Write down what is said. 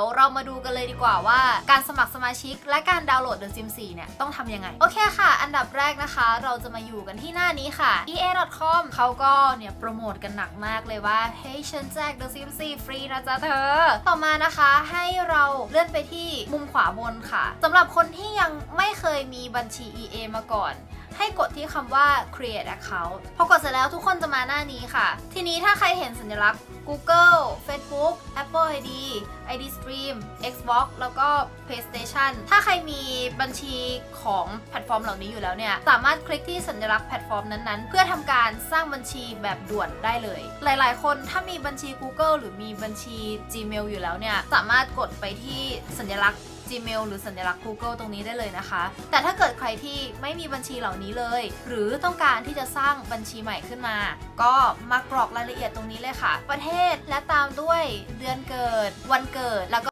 ยวเรามาดูกันเลยดีกว่าว่า การสมัครสมาชิก และการดาวน์โหลด The Sims 4เนี่ยต้องทำยังไง โอเคค่ะ อันดับแรกนะคะ เราจะมาอยู่กันที่หน้านี้ค่ะ ea.com เขาก็เนี่ยโปรโมทกันหนักมากเลยว่าเฮ้ยฉันแจก The Sims 4ฟรีนะจ๊ะเธอ ต่อมานะคะให้เราเลื่อนไปที่มุมขวาบนค่ะสำหรับคนที่ยังไม่เคยมีบัญชี EA มาก่อนให้กดที่คำว่า create account พอกดเสร็จแล้วทุกคนจะมาหน้านี้ค่ะ ทีนี้ถ้าใครเห็นสัญลักษณ์ Google Facebook ID ID Stream Xbox แล้วก็ PlayStation ถ้าใครมีบัญชีของแพลตฟอร์มเหล่านี้อยู่แล้วเนี่ย สามารถคลิกที่สัญลักษณ์แพลตฟอร์มนั้นๆ เพื่อทำการสร้างบัญชีแบบด่วนได้เลย หลายๆ คนถ้ามีบัญชี Google หรือมีบัญชี Gmail อยู่แล้วเนี่ย สามารถกดไปที่สัญลักษณ์ Gmail หรือสัญลักษณ์ Google ตรงนี้ได้เลยนะคะ แต่ถ้าเกิดใครที่ไม่มีบัญชีเหล่านี้เลย หรือต้องการที่จะสร้างบัญชีใหม่ขึ้นมา ก็มากรอกรายละเอียดตรงนี้เลยค่ะ ประเทศและตามด้วยเดือนเกิด วันเกิดแล้วก็